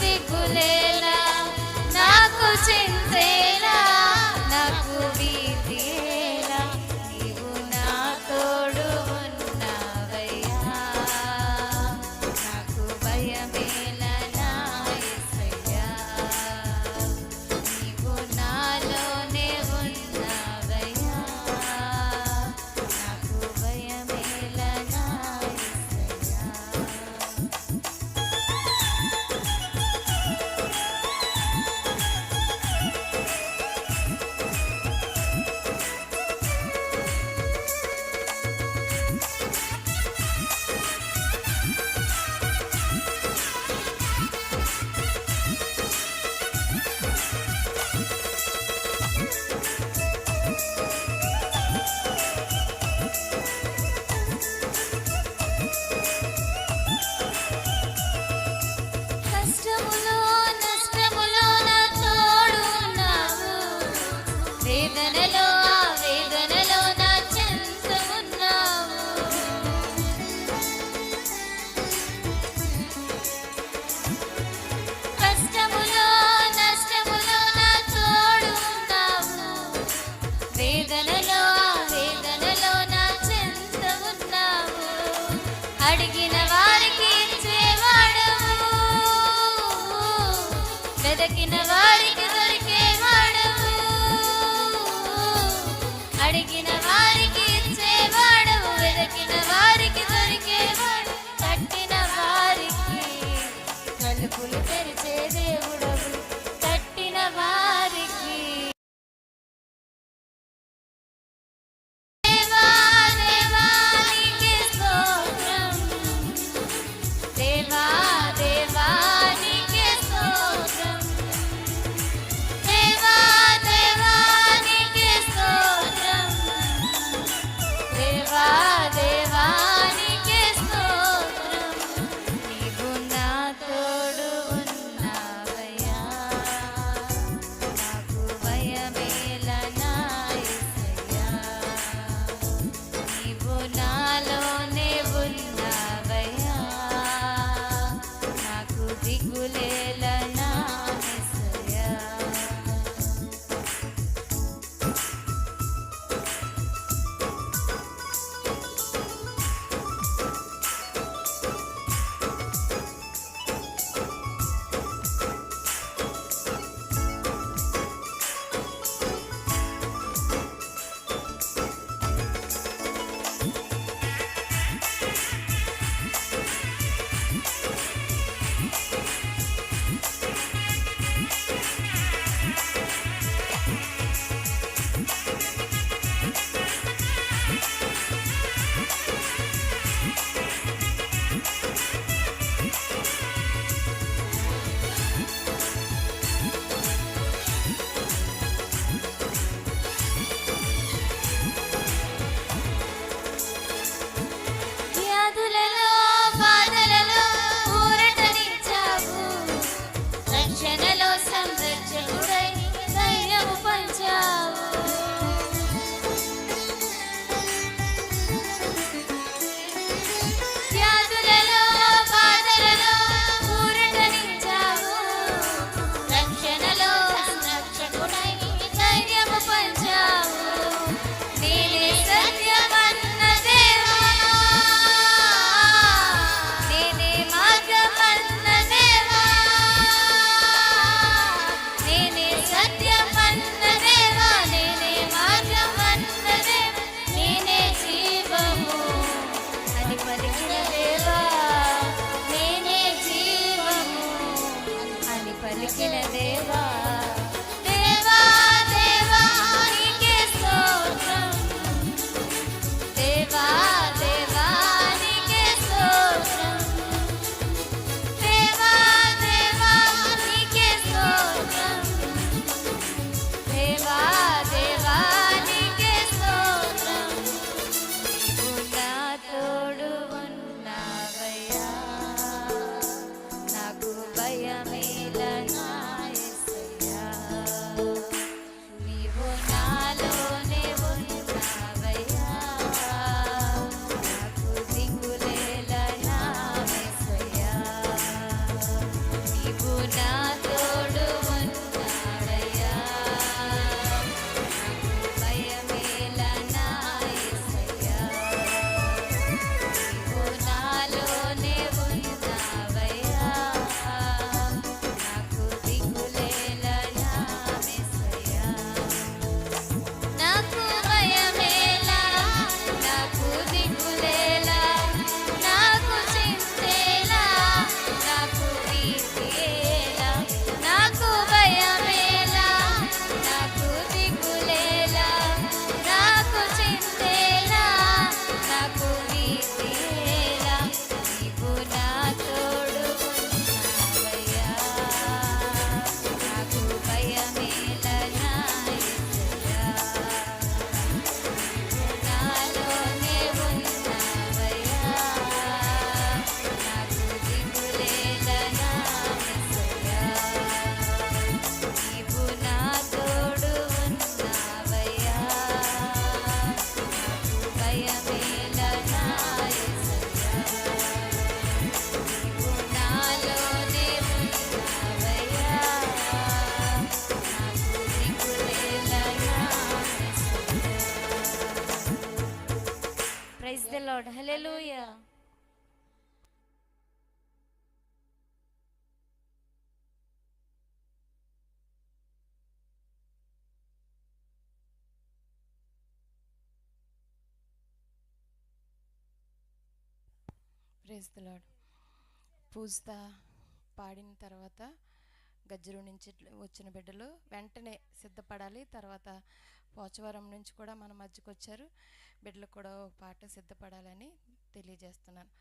దిగులేలా? నాకు చింతేలా Kulü tercih edip ప్రేజ్ పూజిత పాడిన తర్వాత గజ్జరు నుంచి వచ్చిన బిడ్డలు వెంటనే సిద్ధపడాలి. తర్వాత పోచవరం నుంచి కూడా మన మధ్యకు వచ్చారు బిడ్డలు కూడా ఒక పాట సిద్ధపడాలని తెలియజేస్తున్నాను.